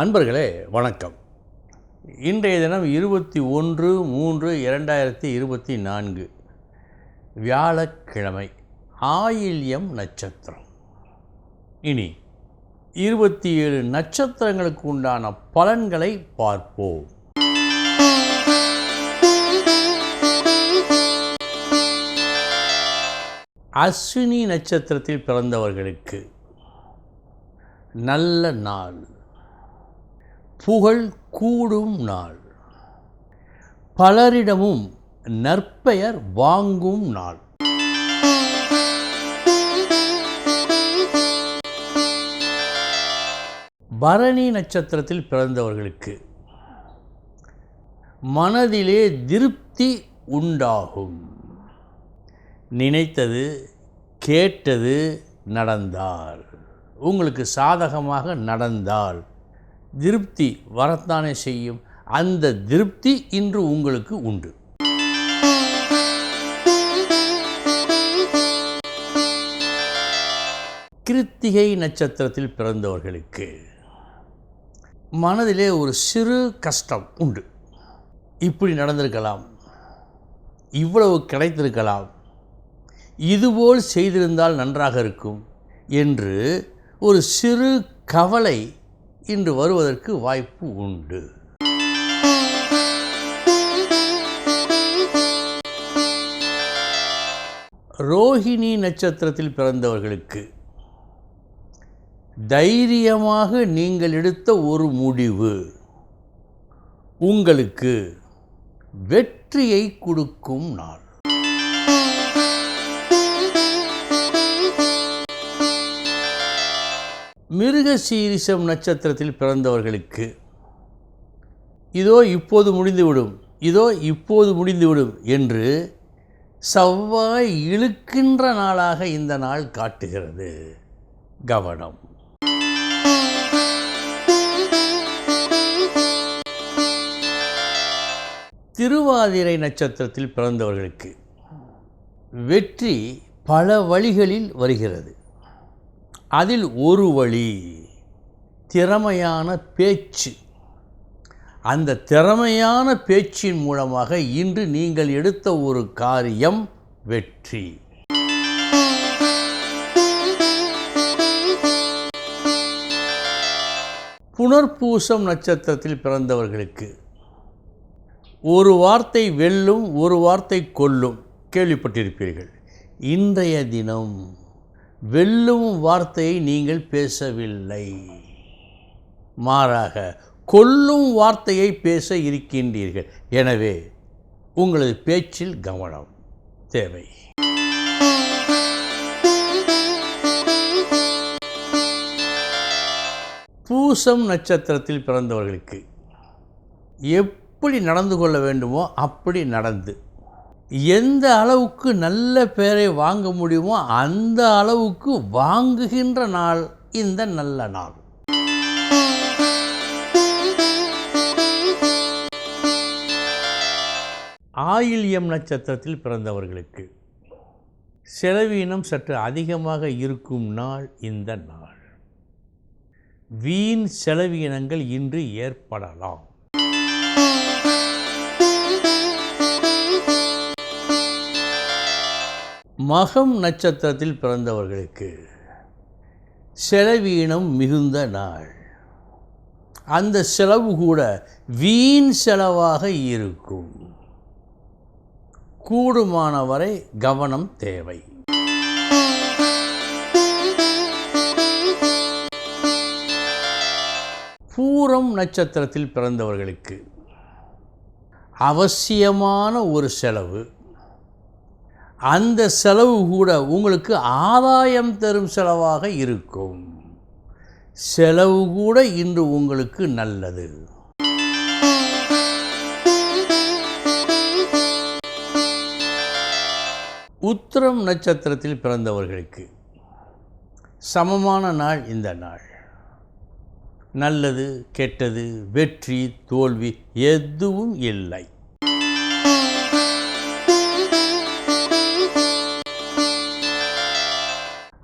அன்பர்களே வணக்கம். இன்றைய தினம் இருபத்தி ஒன்று மூன்று இரண்டாயிரத்தி இருபத்தி நான்கு. வியாழக்கிழமை ஆயில்யம் நட்சத்திரம். இனி இருபத்தி ஏழு நட்சத்திரங்களுக்கு உண்டான பலன்களை பார்ப்போம். அஸ்வினி நட்சத்திரத்தில் பிறந்தவர்களுக்கு நல்ல நாள். புகழ் கூடும் நாள். பலரிடமும் நற்பெயர் வாங்கும் நாள். பரணி நட்சத்திரத்தில் பிறந்தவர்களுக்கு மனதிலே திருப்தி உண்டாகும். நினைத்தது கேட்டது நடந்தால் உங்களுக்கு சாதகமாக நடந்தால் திருப்தி வரத்தானே செய்யும். அந்த திருப்தி இன்று உங்களுக்கு உண்டு. கிருத்திகை நட்சத்திரத்தில் பிறந்தவர்களுக்கு மனதிலே ஒரு சிறு கஷ்டம் உண்டு. இப்படி நடந்திருக்கலாம். இவ்வளவு கிடைத்திருக்கலாம். இதுபோல் செய்திருந்தால் நன்றாக இருக்கும் என்று ஒரு சிறு கவலை இன்று வருவதற்கு வாய்ப்பு உண்டு. ரோஹிணி நட்சத்திரத்தில் பிறந்தவர்களுக்கு தைரியமாக நீங்கள் எடுத்த ஒரு முடிவு. உங்களுக்கு வெற்றியை கொடுக்கும் நாள். மிருகசீரிசம் நட்சத்திரத்தில் பிறந்தவர்களுக்கு இதோ இப்போது முடிந்துவிடும் இதோ இப்போது முடிந்துவிடும் என்று செவ்வாய் இழுக்கின்ற நாளாக இந்த நாள் காட்டுகிறது. கவனம். திருவாதிரை நட்சத்திரத்தில் பிறந்தவர்களுக்கு வெற்றி பல வழிகளில் வருகிறது. அதில் ஒரு வழி திறமையான பேச்சு. அந்த திறமையான பேச்சின் மூலமாக இன்று நீங்கள் எடுத்த ஒரு காரியம் வெற்றி. புனர்பூசம் நட்சத்திரத்தில் பிறந்தவர்களுக்கு ஒரு வார்த்தை வெல்லும் ஒரு வார்த்தை கொல்லும் கேள்விப்பட்டிருப்பீர்கள். இன்றைய தினம் வெல்லும் வார்த்தையை நீங்கள் பேசவில்லை. மாறாக கொல்லும் வார்த்தையை பேச இருக்கின்றீர்கள். எனவே உங்களது பேச்சில் கவனம் தேவை. பூசம் நட்சத்திரத்தில் பிறந்தவர்களுக்கு எப்படி நடந்து கொள்ள வேண்டுமோ அப்படி நடந்து எந்த அளவுக்கு நல்ல பேரை வாங்க முடியுமோ அந்த அளவுக்கு வாங்குகின்ற நாள் இந்த நல்ல நாள். ஆயில்யம் நட்சத்திரத்தில் பிறந்தவர்களுக்கு செலவீனம் சற்று அதிகமாக இருக்கும் நாள் இந்த நாள். வீண் செலவீனங்கள் இன்று ஏற்படலாம். மகம் நட்சத்திரத்தில் பிறந்தவர்களுக்கு செலவீனம் மிகுந்த நாள். அந்த செலவு கூட வீண் செலவாக இருக்கும். கூடுமானவரை கவனம் தேவை. பூரம் நட்சத்திரத்தில் பிறந்தவர்களுக்கு அவசியமான ஒரு செலவு அந்த செலவு கூட உங்களுக்கு ஆதாயம் தரும் செலவாக இருக்கும். செலவு கூட இன்று உங்களுக்கு நல்லது. உத்திரம் நட்சத்திரத்தில் பிறந்தவர்களுக்கு சமமான நாள் இந்த நாள். நல்லது கெட்டது வெற்றி தோல்வி எதுவும் இல்லை.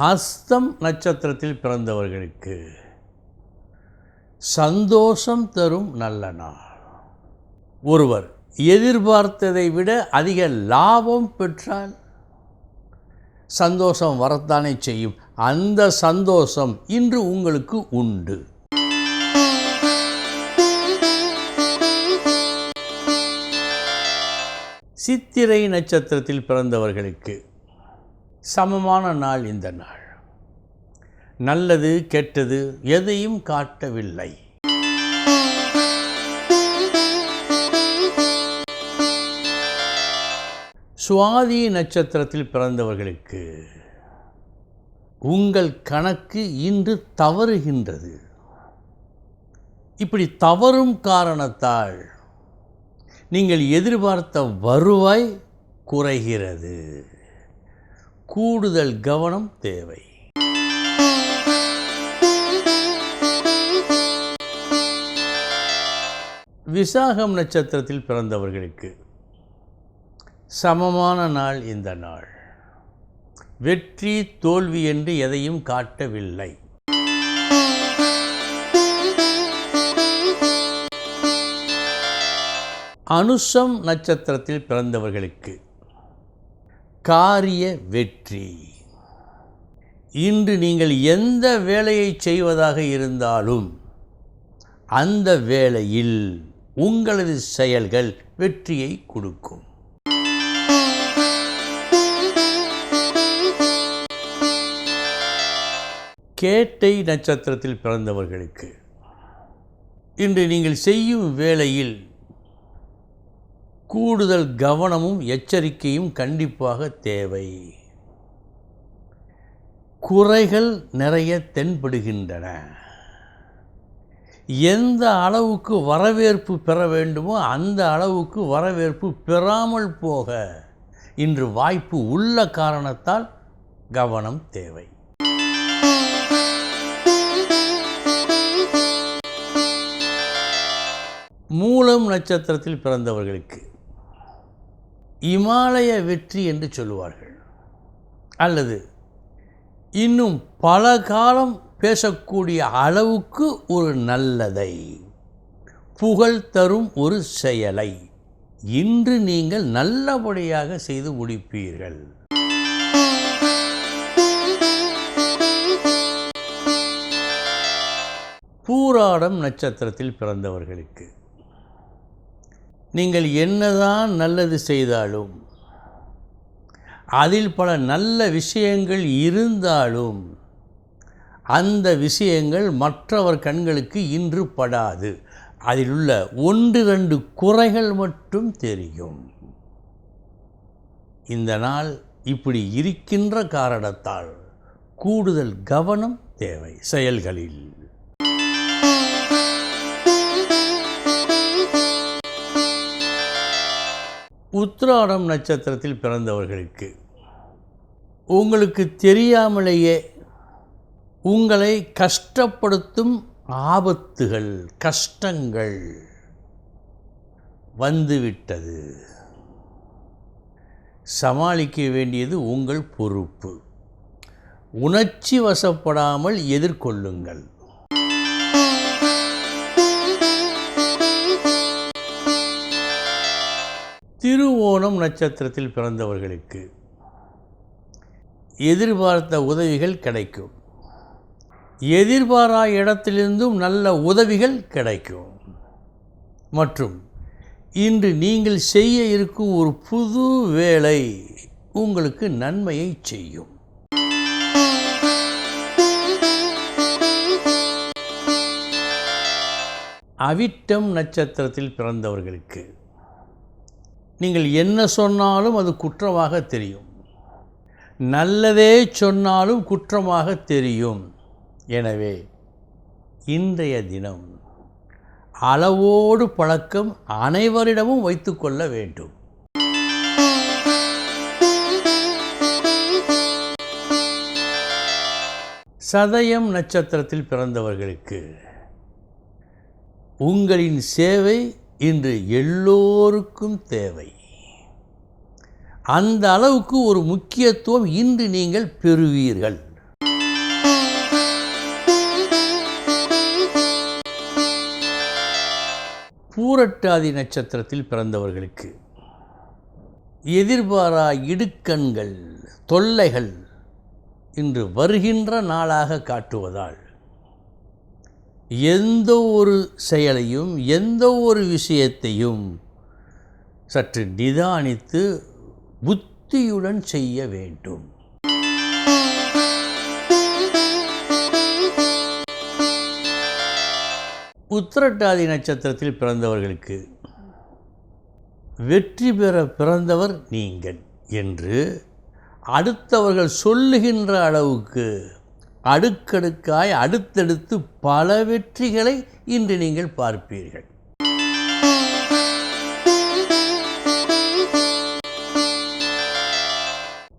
ஹஸ்தம் நட்சத்திரத்தில் பிறந்தவர்களுக்கு சந்தோஷம் தரும் நல்ல நாள். ஒருவர் எதிர்பார்த்ததை விட அதிக லாபம் பெற்றால் சந்தோஷம் வரத்தானே செய்யும். அந்த சந்தோஷம் இன்று உங்களுக்கு உண்டு. சித்திரை நட்சத்திரத்தில் பிறந்தவர்களுக்கு சமமான நாள் இந்த நாள். நல்லது கெட்டது எதையும் காட்டவில்லை. சுவாதி நட்சத்திரத்தில் பிறந்தவர்களுக்கு உங்கள் கணக்கு இன்று தவறுகின்றது. இப்படி தவறும் காரணத்தால் நீங்கள் எதிர்பார்த்த வருவாய் குறைகிறது. கூடுதல் கவனம் தேவை. விசாகம் நட்சத்திரத்தில் பிறந்தவர்களுக்கு சமமான நாள் இந்த நாள். வெற்றி தோல்வி என்று எதையும் காட்டவில்லை. அனுஷம் நட்சத்திரத்தில் பிறந்தவர்களுக்கு காரிய வெற்றி. இன்று நீங்கள் எந்த வேலையை செய்வதாக இருந்தாலும் அந்த வேலையில் உங்களது செயல்கள் வெற்றியை கொடுக்கும். கேட்டை நட்சத்திரத்தில் பிறந்தவர்களுக்கு இன்று நீங்கள் செய்யும் வேலையில் கூடுதல் கவனமும் எச்சரிக்கையும் கண்டிப்பாக தேவை. குறைகள் நிறைய தென்படுகின்றன. எந்த அளவுக்கு வரவேற்பு பெற வேண்டுமோ அந்த அளவுக்கு வரவேற்பு பெறாமல் போக இன்று வாய்ப்பு உள்ள காரணத்தால் கவனம் தேவை. மூலம் நட்சத்திரத்தில் பிறந்தவர்களுக்கு இமாலய வெற்றி என்று சொல்லுவார்கள். அல்லது இன்னும் பல காலம் பேசக்கூடிய அளவுக்கு ஒரு நல்லதை. புகழ் தரும் ஒரு செயலை. இன்று நீங்கள் நல்லபடியாக செய்து முடிப்பீர்கள். பூராடம் நட்சத்திரத்தில் பிறந்தவர்களுக்கு. நீங்கள் என்னதான் நல்லது செய்தாலும் அதில் பல நல்ல விஷயங்கள் இருந்தாலும் அந்த விஷயங்கள் மற்றவர் கண்களுக்கு இன்று படாது. அதில் உள்ள ஒன்று ரெண்டு குறைகள் மட்டும் தெரியும். இந்த நாள் இப்படி இருக்கின்ற காரணத்தால் கூடுதல் கவனம் தேவை செயல்களில். உத்திராடம் நட்சத்திரத்தில் பிறந்தவர்களுக்கு உங்களுக்கு தெரியாமலேயே உங்களை கஷ்டப்படுத்தும் ஆபத்துகள் கஷ்டங்கள் வந்துவிட்டது. சமாளிக்க வேண்டியது உங்கள் பொறுப்பு. உணர்ச்சி வசப்படாமல் எதிர்கொள்ளுங்கள். திருவோணம் நட்சத்திரத்தில் பிறந்தவர்களுக்கு எதிர்பார்த்த உதவிகள் கிடைக்கும். எதிர்பாரா இடத்திலிருந்தும் நல்ல உதவிகள் கிடைக்கும். மற்றும் இன்று நீங்கள் செய்ய இருக்கும் ஒரு புது வேலை உங்களுக்கு நன்மையை செய்யும். அவிட்டம் நட்சத்திரத்தில் பிறந்தவர்களுக்கு நீங்கள் என்ன சொன்னாலும் அது குற்றமாக தெரியும். நல்லதே சொன்னாலும் குற்றமாக தெரியும். எனவே இன்றைய தினம் அளவோடு பழக்கம் அனைவரிடமும் வைத்துக்கொள்ள வேண்டும். சதயம் நட்சத்திரத்தில் பிறந்தவர்களுக்கு உங்களின் சேவை இன்று எல்லோருக்கும் தேவை. அந்த அளவுக்கு ஒரு முக்கியத்துவம் இன்று நீங்கள் பெறுவீர்கள். பூரட்டாதி நட்சத்திரத்தில் பிறந்தவர்களுக்கு எதிர்பாரா இடுக்கண்கள் தொல்லைகள் இன்று வருகின்ற நாளாக காட்டுவதால் எந்த ஒரு செயலையும் எந்த ஒரு விஷயத்தையும் சற்று நிதானித்து புத்தியுடன் செய்ய வேண்டும். உத்திரட்டாதி நட்சத்திரத்தில் பிறந்தவர்களுக்கு வெற்றி பெற பிறந்தவர் நீங்கள் என்று அடுத்தவர்கள் சொல்லுகின்ற அளவுக்கு அடுக்கடுக்காய் அடுத்தடுத்து பல வெற்றிகளை இன்று நீங்கள் பார்ப்பீர்கள்.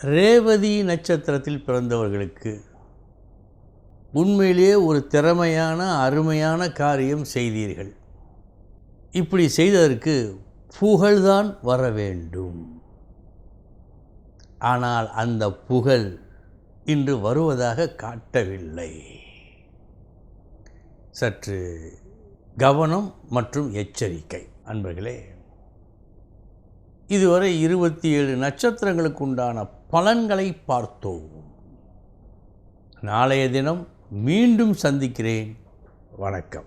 ரேவதி நட்சத்திரத்தில் பிறந்தவர்களுக்கு உண்மையிலேயே ஒரு திறமையான அருமையான காரியம் செய்தீர்கள். இப்படி செய்ததற்கு புகழ்தான் வர வேண்டும். ஆனால் அந்த புகழ் இன்று வருவதாக காட்டவில்லை. சற்று கவனம் மற்றும் எச்சரிக்கை. அன்பர்களே இதுவரை இருபத்தி ஏழு நட்சத்திரங்களுக்கு உண்டான பலன்களை பார்த்தோம். நாளைய தினம் மீண்டும் சந்திக்கிறேன். வணக்கம்.